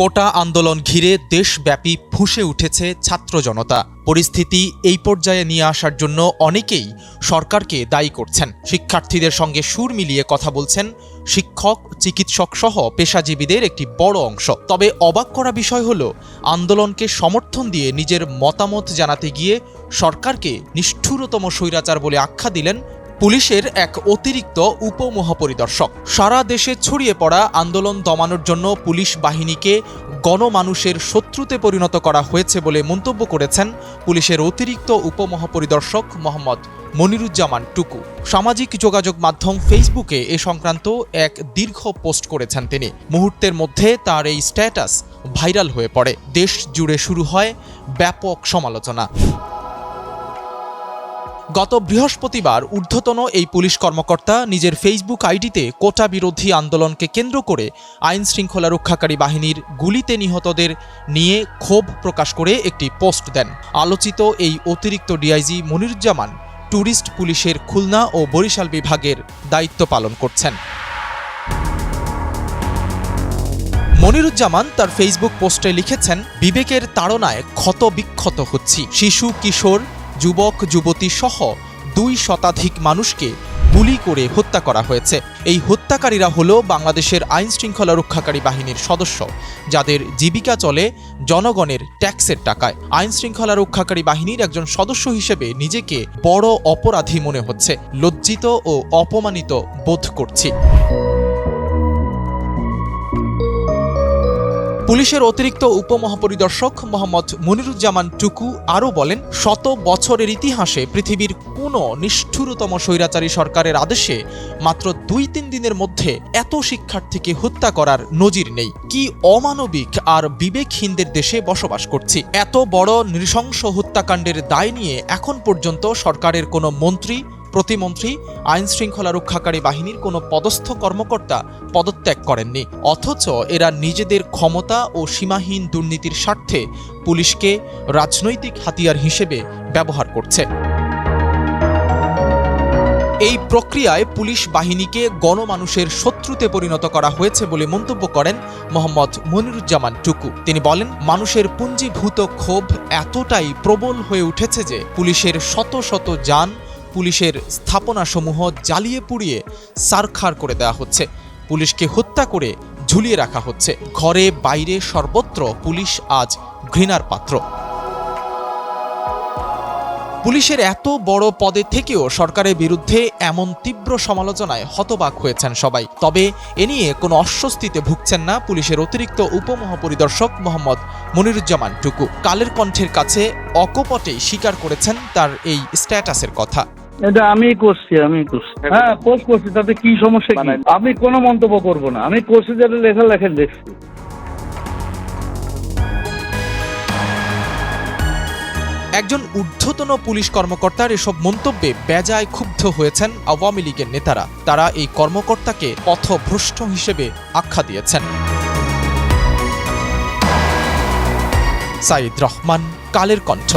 কোটা আন্দোলন ঘিরে দেশব্যাপী ফুঁসে উঠেছে ছাত্র জনতা। পরিস্থিতি এই পর্যায়ে নিয়ে আসার জন্য অনেকেই সরকারকে দায়ী করছেন। শিক্ষার্থীদের সঙ্গে সুর মিলিয়ে কথা বলছেন শিক্ষক, চিকিৎসক সহ পেশাজীবীদের একটি বড় অংশ। তবে অবাক করা বিষয় হল, আন্দোলনকে সমর্থন দিয়ে নিজের মতামত জানাতে গিয়ে সরকারকে নিষ্ঠুরতম স্বৈরাচার বলে আখ্যা দিলেন পুলিশের এক অতিরিক্ত উপমহাপরিদর্শক। সারা দেশে ছড়িয়ে পড়া আন্দোলন দমানোর জন্য পুলিশ বাহিনীকে গণমানুষের শত্রুতে পরিণত করা হয়েছে বলে মন্তব্য করেছেন পুলিশের অতিরিক্ত উপমহাপরিদর্শক মোহাম্মদ মনিরুজ্জামান টুকু। সামাজিক যোগাযোগ মাধ্যম ফেসবুকে এ সংক্রান্ত এক দীর্ঘ পোস্ট করেছেন তিনি। মুহূর্তের মধ্যে তার এই স্ট্যাটাস ভাইরাল হয়ে পড়ে। দেশ জুড়ে শুরু হয় ব্যাপক সমালোচনা। গত বৃহস্পতিবার ঊর্ধ্বতন এই পুলিশ কর্মকর্তা নিজের ফেসবুক আইডিতে কোটা বিরোধী আন্দোলনকে কেন্দ্র করে আইন শৃঙ্খলা রক্ষাকারী বাহিনীর গুলিতে নিহতদের নিয়ে ক্ষোভ প্রকাশ করে একটি পোস্ট দেন। আলোচিত এই অতিরিক্ত ডিআইজি মনিরুজ্জামান ট্যুরিস্ট পুলিশের খুলনা ও বরিশাল বিভাগের দায়িত্ব পালন করছেন। মনিরুজ্জামান তার ফেসবুক পোস্টে লিখেছেন, বিবেকের তাড়নায় ক্ষত বিক্ষত হচ্ছি। শিশু, কিশোর যুবক, যুবতী সহ দুই শতাধিক মানুষকে গুলি করে হত্যা করা হয়েছে। এই হত্যাকারীরা হলো বাংলাদেশের আইন শৃঙ্খলা রক্ষাকারী বাহিনীর সদস্য, যাদের জীবিকা চলে জনগণের ট্যাক্সের টাকায়। আইন শৃঙ্খলা রক্ষাকারী বাহিনীর একজন সদস্য হিসেবে নিজেকে বড় অপরাধী মনে হচ্ছে। লজ্জিত ও অপমানিত বোধ করছি। পুলিশের অতিরিক্ত উপমহাপরিদর্শক মোহাম্মদ মনিরুজ্জামান টুকু আরও বলেন, শত বছরের ইতিহাসে পৃথিবীর কোনো নিষ্ঠুরতম স্বৈরাচারী সরকারের আদেশে মাত্র দুই তিন দিনের মধ্যে এত শিক্ষার্থীকে হত্যা করার নজির নেই। কি অমানবিক আর বিবেকহীনদের দেশে বসবাস করছি। এত বড় নৃশংস হত্যাকাণ্ডের দায় নিয়ে এখন পর্যন্ত সরকারের কোনো মন্ত্রী প্রতিমন্ত্রী আইন শৃঙ্খলা রক্ষাকারী বাহিনীর কোনো পদস্থ কর্মকর্তা পদত্যাগ করেননি। অথচ এরা নিজেদের ক্ষমতা ও সীমাহীন দুর্নীতির স্বার্থে পুলিশকে রাজনৈতিক হাতিয়ার হিসেবে ব্যবহার করছে। এই প্রক্রিয়ায় পুলিশ বাহিনীকে গণমানুষের শত্রুতে পরিণত করা হয়েছে বলে মন্তব্য করেন মোহাম্মদ মনিরুজ্জামান টুকু। তিনি বলেন, মানুষের পুঞ্জীভূত ক্ষোভ এতটাই প্রবল হয়ে উঠেছে যে পুলিশের শত শত যান পুলিশের স্থাপনাসমূহ জ্বালিয়ে পুড়িয়ে সারখার করে দেওয়া হচ্ছে। পুলিশকে হত্যা করে ঝুলিয়ে রাখা হচ্ছে। ঘরে বাইরে সর্বত্র পুলিশ আজ ঘৃণার পাত্র। পুলিশের এত বড় পদে থেকেও সরকারের বিরুদ্ধে এমন তীব্র সমালোচনায় হতবাক হয়েছেন সবাই। তবে এ নিয়ে কোনো অস্বস্তিতে ভুগছেন না পুলিশের অতিরিক্ত উপমহাপরিদর্শক মোহাম্মদ মনিরুজ্জামান টুকু। কালের কণ্ঠের কাছে অকপটেই স্বীকার করেছেন তার এই স্ট্যাটাসের কথা। এটা আমি করছি আমি করছি। হ্যাঁ। পোস্ট করছি তাতে কি সমস্যা কি? আমি কোনো মন্তব্য করব না। আমি করছি যেটা লেখা লেখেন দেখছি। একজন ঊর্ধ্বতন পুলিশ কর্মকর্তার এসব মন্তব্যে বেজায় ক্ষুব্ধ হয়েছেন আওয়ামী লীগের নেতারা। তারা এই কর্মকর্তাকে পথভ্রষ্ট হিসেবে আখ্যা দিয়েছেন। সাইদ রহমান কালের কণ্ঠ।